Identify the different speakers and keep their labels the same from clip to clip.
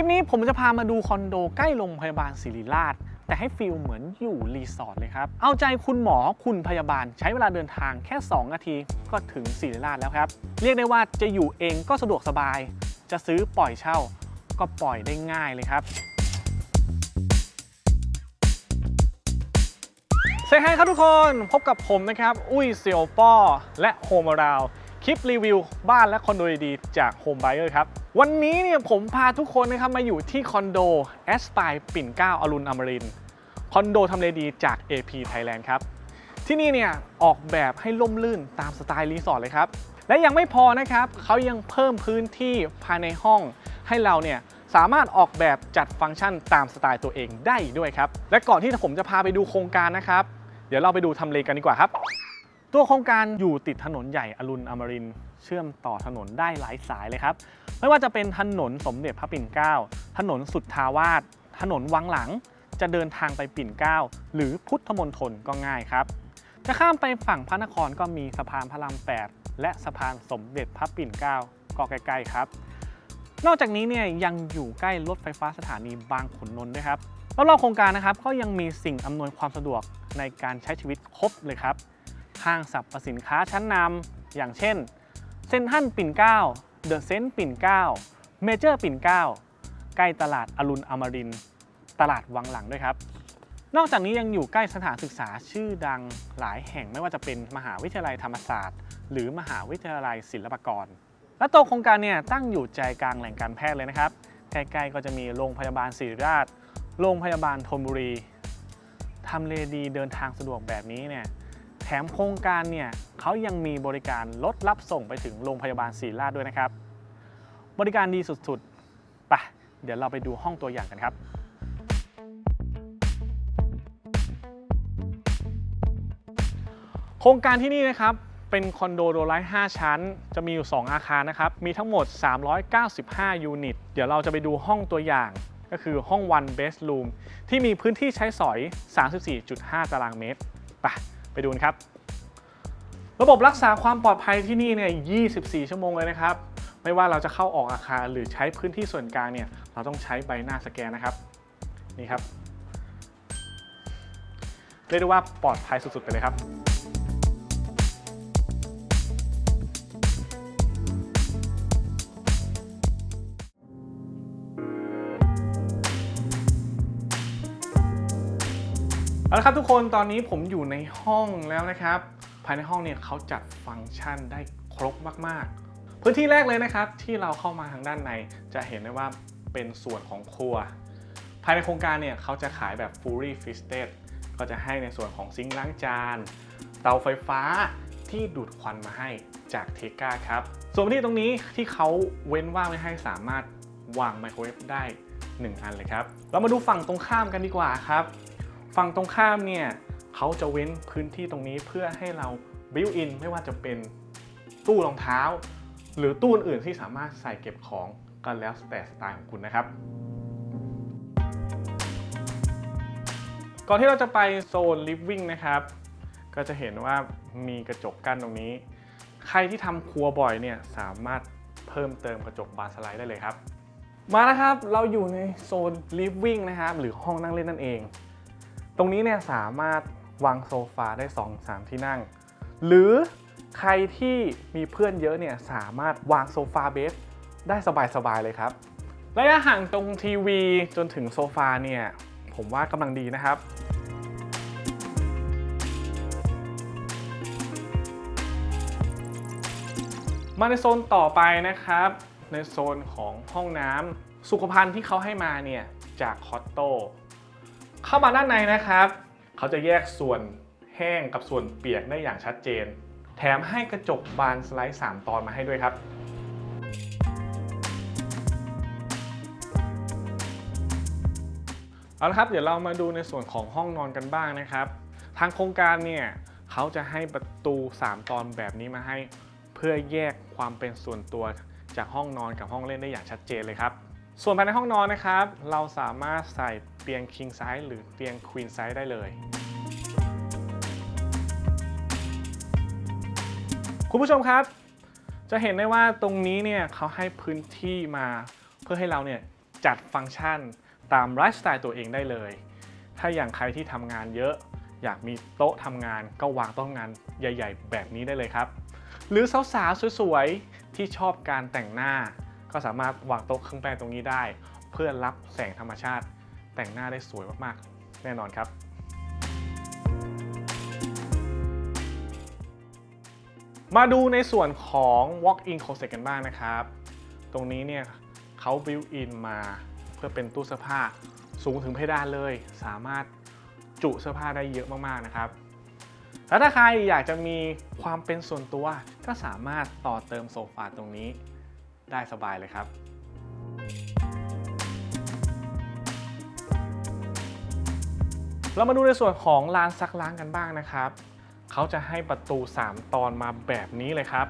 Speaker 1: ลิปนี้ผมจะพามาดูคอนโดใกล้โรงพยาบาลศิริราช แต่ให้ฟีลเหมือนอยู่รีสอร์ทเลยครับ เอาใจคุณหมอคุณพยาบาลใช้เวลาเดินทางแค่ 2 นาทีก็ถึงศิริราชแล้วครับ เรียกได้ว่าจะอยู่เองก็สะดวกสบาย จะซื้อปล่อยเช่า ก็ปล่อยได้ง่ายเลยครับเซฮายครับทุกคนพบกับผมนะครับ อุ้ยเซียวป้อ และโฮมราว ลิปรีวิวบ้านและคอนโดดีๆจากโฮมไบเออร์ครับ วันนี้เนี่ยผมพาทุกคนนะครับมาอยู่ที่คอนโดแอสปายปิ่นเก้าอรุณอมรินคอนโดทำเลดีจาก AP Thailand ครับ ที่นี่เนี่ยออกแบบให้ล่มลื่นตามสไตล์รีสอร์ทเลยครับ และยังไม่พอนะครับเขายังเพิ่มพื้นที่ภายในห้องให้เราเนี่ยสามารถออกแบบจัดฟังก์ชันตามสไตล์ตัวเองได้ด้วยครับ และก่อนที่ผมจะพาไปดูโครงการนะครับ เดี๋ยวเราไปดูทำเลกันดีกว่าครับ ตัวโครงการอยู่ติดถนนใหญ่อรุณอมรินทร์เชื่อมต่อถนนได้หลายสายเลยครับ ไม่ว่าจะเป็นถนนสมเด็จพระปิ่นเกล้าถนนสุทธาวาสถนนวังหลัง จะเดินทางไปปิ่นเกล้าหรือพุทธมณฑลก็ง่ายครับ จะข้ามไปฝั่งพระนครก็มีสะพานพระราม8และสะพานสมเด็จพระปิ่นเกล้าก็ใกล้ๆครับ นอกจากนี้เนี่ยยังอยู่ใกล้รถไฟฟ้าสถานีบางขุนนนท์ด้วยครับรอบๆโครงการนะครับก็ยังมีสิ่งอำนวยความสะดวกในการใช้ชีวิตครบเลยครับ ห้างสรรพสินค้าชั้นนำอย่างเช่นเซนทรัลปิ่นเก้าเดอะเซนต์ปิ่นเก้าเมเจอร์ปิ่นเก้าใกล้ตลาดอรุณอมรินตลาดวังหลังด้วยครับ นอกจากนี้ยังอยู่ใกล้สถานศึกษาชื่อดังหลายแห่งไม่ว่าจะเป็นมหาวิทยาลัยธรรมศาสตร์ หรือมหาวิทยาลัยศิลปากร และตัวโครงการเนี่ยตั้งอยู่ใจกลางแหล่งการแพทย์เลยนะครับใกล้ๆก็จะมีโรงพยาบาลศิริราช โรงพยาบาลธนบุรีทำเลดีเดินทางสะดวกแบบนี้เนี่ย แถมโครงการเนี่ยเขายังมีบริการรถรับส่งไปถึงโรงพยาบาลศรีราชด้วยนะครับ บริการดีสุดๆ ไป เดี๋ยวเราไปดูห้องตัวอย่างกันครับ โครงการที่นี่นะครับเป็นคอนโดโดไลท์5ชั้น จะมีอยู่ 2 อาคารนะครับ มีทั้งหมด 395 ยูนิต เดี๋ยวเราจะไปดูห้องตัวอย่างก็คือห้อง one bedroom ที่มีพื้นที่ใช้สอย 34.5 ตารางเมตรไป ไปดูนครับ ระบบรักษาความปลอดภัยที่นี่เนี่ย 24 ชั่วโมงเลยนะครับ ไม่ว่าเราจะเข้าออกอาคารหรือใช้พื้นที่ส่วนกลางเนี่ย เราต้องใช้ใบหน้าสแกนนะครับ นี่ครับ เรียกได้ว่าปลอดภัยสุดๆไปเลยครับ ละครับทุกคนตอนนี้ผมอยู่ในห้องแล้วนะครับ ภายในห้องเนี่ยเขาจัดฟังก์ชันได้ครบมากๆ พื้นที่แรกเลยนะครับ ที่เราเข้ามาทางด้านในจะเห็นได้ว่าเป็นส่วนของครัว ภายในโครงการเนี่ยเขาจะขายแบบ fully fitted ก็จะให้ในส่วนของซิงค์ล้างจาน เตาไฟฟ้าที่ดูดควันมาให้จากเทกาครับ ส่วนที่ตรงนี้ที่เขาเว้นว่างไว้ให้สามารถวางไมโครเวฟได้ 1 อันเลยครับ เรามาดูฝั่งตรงข้ามกันดีกว่าครับ ฝั่งตรงข้ามเนี่ยเขาจะเว้นพื้นที่ตรงนี้เพื่อให้เรา built in ไม่ว่าจะเป็นตู้รองเท้า หรือตู้อื่นๆที่สามารถใส่เก็บของกันแล้วแต่สไตล์ของคุณนะครับ ก่อนที่เราจะไปโซน living นะครับ ก็จะเห็นว่ามีกระจกกั้นตรงนี้ ใครที่ทำครัวบ่อยเนี่ยสามารถเพิ่มเติมกระจกบานสไลด์ได้เลยครับ มาแล้วครับเราอยู่ในโซน living นะครับ หรือห้องนั่งเล่นนั่นเอง ตรงนี้เนี่ยสามารถวางโซฟาได้ 2-3 ที่นั่ง หรือใครที่มีเพื่อนเยอะเนี่ยสามารถวางโซฟาเบสได้สบายๆเลยครับ ระยะห่างตรงทีวีจนถึงโซฟาเนี่ยผมว่ากำลังดีนะครับมาในโซนต่อไปนะครับ ในโซนของห้องน้ำสุขภัณฑ์ที่เขาให้มาเนี่ยจากคอตโต เข้ามาด้านในนะครับ เขาจะแยกส่วนแห้งกับส่วนเปียกได้อย่างชัดเจน แถมให้กระจกบานสไลด์ 3 ตอนมาให้ด้วยครับเอาละครับ เดี๋ยวเรามาดูในส่วนของห้องนอนกันบ้างนะครับ ทางโครงการเนี่ยเขาจะให้ประตู 3 ตอนแบบนี้มาให้ เพื่อแยกความเป็นส่วนตัวจากห้องนอนกับห้องเล่นได้อย่างชัดเจนเลยครับ ส่วนภายในห้องนอนนะครับ เราสามารถใส่เตียง king size หรือเตียง queen size ได้เลยคุณผู้ชมครับ จะเห็นได้ว่าตรงนี้เนี่ยเขาให้พื้นที่มาเพื่อให้เราเนี่ยจัดฟังก์ชันตามไลฟ์สไตล์ตัวเองได้เลย ถ้าอย่างใครที่ทำงานเยอะ อยากมีโต๊ะทำงานก็วางโต๊ะทำงานใหญ่ ๆ แบบนี้ได้เลยครับ หรือสาวๆสวยๆที่ชอบการแต่งหน้า ก็สามารถวางโต๊ะเครื่องแป้งตรงนี้ได้ เพื่อรับแสงธรรมชาติ แต่งหน้าได้สวยมากๆ แน่นอนครับมาดูในส่วนของ walk-in closet กันบ้างนะครับ ตรงนี้เนี่ยเขา built in มาเพื่อเป็นตู้เสื้อผ้าสูงถึงเพดานเลย สามารถจุเสื้อผ้าได้เยอะมากๆนะครับ แล้วถ้าใครอยากจะมีความเป็นส่วนตัว ก็สามารถต่อเติมโซฟาตรงนี้ ได้สบายเลยครับ เรามาดูในส่วนของลานซักล้างกันบ้างนะครับเขาจะให้ประตู 3 ตอนมาแบบนี้เลยครับ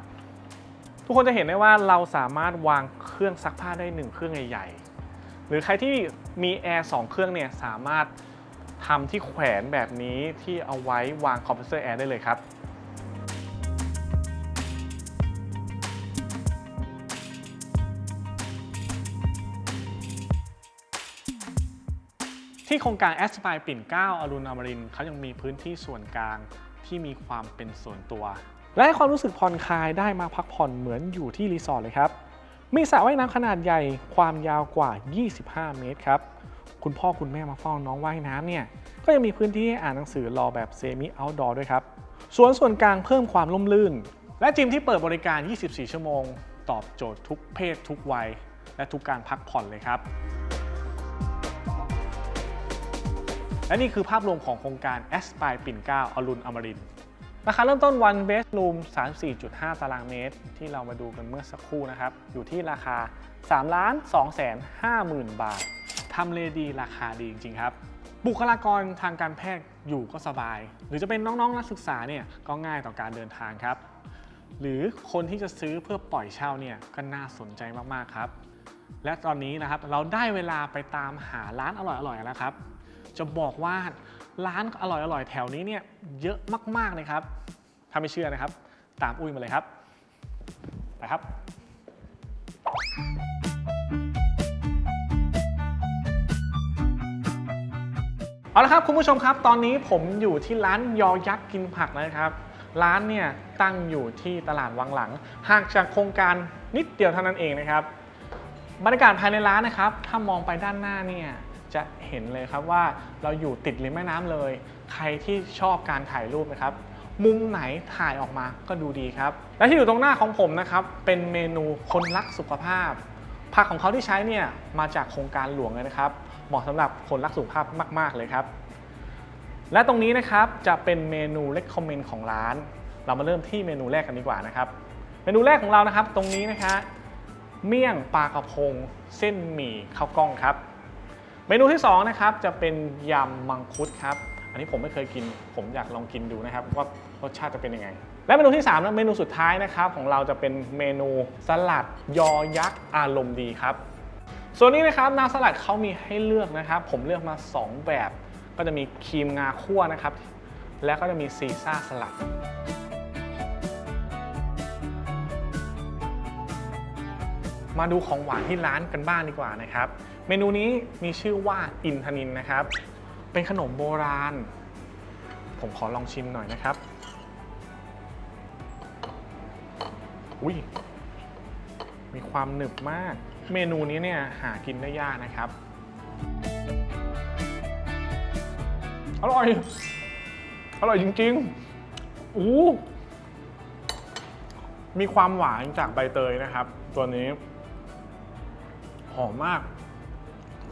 Speaker 1: ทุกคนจะเห็นได้ว่าเราสามารถวางเครื่องซักผ้าได้ 1 เครื่องใหญ่ๆ หรือใครที่มีแอร์2เครื่องเนี่ยสามารถทำที่แขวนแบบนี้ที่เอาไว้วางคอมเพรสเซอร์แอร์ได้เลยครับ ที่โครงการแอส i r e ปิ่นเก้าอรุณอมรินเขายังมีพื้นที่ส่วนกลางที่มีความเป็นส่วนตัว และให้ความรู้สึกผ่อนคลายได้มาพักผ่อนเหมือนอยู่ที่รีสอร์ทเลยครับ มีสระว่ายน้ำขนาดใหญ่ความยาวกว่า 25 เมตรครับ คุณพ่อคุณแม่มาเฝ้าน้องว่ายน้ำเนี่ย ก็ยังมีพื้นที่ให้อ่านหนังสือรอแบบเซมิเอาท์ดอร์ด้วยครับสวนส่วนกลางเพิ่มความร่มรื่น และจิมที่เปิดบริการ 24 ชั่วโมง ตอบโจทย์ทุกเพศทุกวัย และทุกการพักผ่อนเลยครับ และนี่คือภาพรวมของโครงการ a s p i r e ปิ่นเกล้าอรุณอมรินทร์ราคาเริ่มต้น one bedroom 34.5 ตารางเมตร ที่เรามาดูกันเมื่อสักครู่นะครับ อยู่ที่ราคา 3 ล้าน2แสน5หมื่นบาททำเลดีราคาดีจริงๆครับ บุคลากรทางการแพทย์อยู่ก็สบาย หรือจะเป็นน้องๆนักศึกษาเนี่ยก็ง่ายต่อการเดินทางครับ หรือคนที่จะซื้อเพื่อปล่อยเช่าเนี่ยก็น่าสนใจมากๆครับ และตอนนี้นะครับเราได้เวลาไปตามหาร้านอร่อยๆแล้วครับ จะบอกว่าร้านอร่อยๆ แถวนี้เนี่ยเยอะมากๆเลยครับ ถ้าไม่เชื่อนะครับ ตามอุ้ยมาเลยครับ ไปครับ เอาละครับคุณผู้ชมครับ ตอนนี้ผมอยู่ที่ร้านยอยักษ์กินผักนะครับ ร้านเนี่ยตั้งอยู่ที่ตลาดวังหลังห่างจากโครงการนิดเดียวเท่านั้นเองนะครับ บรรยากาศภายในร้านนะครับ ถ้ามองไปด้านหน้าเนี่ย จะเห็นเลยครับว่าเราอยู่ติดริมแม่น้ำเลย ใครที่ชอบการถ่ายรูปนะครับ มุมไหนถ่ายออกมาก็ดูดีครับ และที่อยู่ตรงหน้าของผมนะครับ เป็นเมนูคนรักสุขภาพ ผักของเขาที่ใช้เนี่ยมาจากโครงการหลวงเลยนะครับ เหมาะสำหรับคนรักสุขภาพมาก ๆ เลยครับ และตรงนี้นะครับจะเป็นเมนูเล c คอมเมนต์ของร้าน เรามาเริ่มที่เมนูแรกกันดีกว่านะครับ เมนูแรกของเรานะครับ ตรงนี้นะคะเมี่ยงปลากระพง เส้นหมี่ข้าวกล้องครับ เมนูที่2นะครับจะเป็นยำมังคุดครับ อันนี้ผมไม่เคยกิน ผมอยากลองกินดูนะครับว่ารสชาติจะเป็นยังไง และเมนูที่3นะเมนูสุดท้ายนะครับของเราจะเป็นเมนูสลัดยอยักษ์อารมณ์ดีครับ ส่วนนี้นะครับน้ำสลัดเขามีให้เลือกนะครับ ผมเลือกมา 2 แบบ ก็จะมีครีมงาคั่วนะครับ และก็จะมีซีซ่าสลัดมาดูของหวานที่ร้านกันบ้างดีกว่านะครับ เมนูนี้มีชื่อว่าอินทนินนะครับ เป็นขนมโบราณ ผมขอลองชิมหน่อยนะครับ อุ้ยมีความหนึบมาก เมนูนี้เนี่ยหากินได้ยากนะครับ อร่อย อร่อยจริงๆอู้มีความหวานจากใบเตยนะครับ ตัวนี้ หอมมาก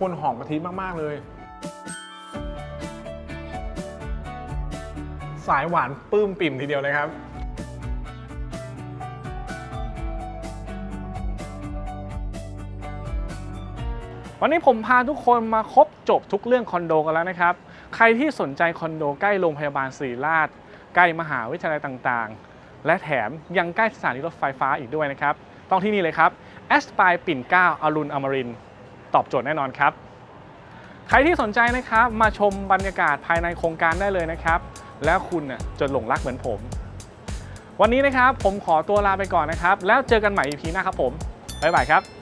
Speaker 1: คนหอมกะทิมาก ๆ เลย สายหวานปลื้มปิ่มทีเดียวเลยครับ วันนี้ผมพาทุกคนมาครบจบทุกเรื่องคอนโดกันแล้วนะครับ ใครที่สนใจคอนโดใกล้โรงพยาบาลศรีราช ใกล้มหาวิทยาลัยต่างๆ และแถมยังใกล้สถานีรถไฟฟ้าอีกด้วยนะครับ ต้องที่นี่เลยครับแอสปายปิ่นเกล้าอรุณอมรินทร์ ตอบโจทย์แน่นอนครับ ใครที่สนใจนะครับมาชมบรรยากาศภายในโครงการได้เลยนะครับ แล้วคุณน่ะจะหลงรักเหมือนผม วันนี้นะครับผมขอตัวลาไปก่อนนะครับ แล้วเจอกันใหม่ EP หน้าครับผมบ๊ายบายครับ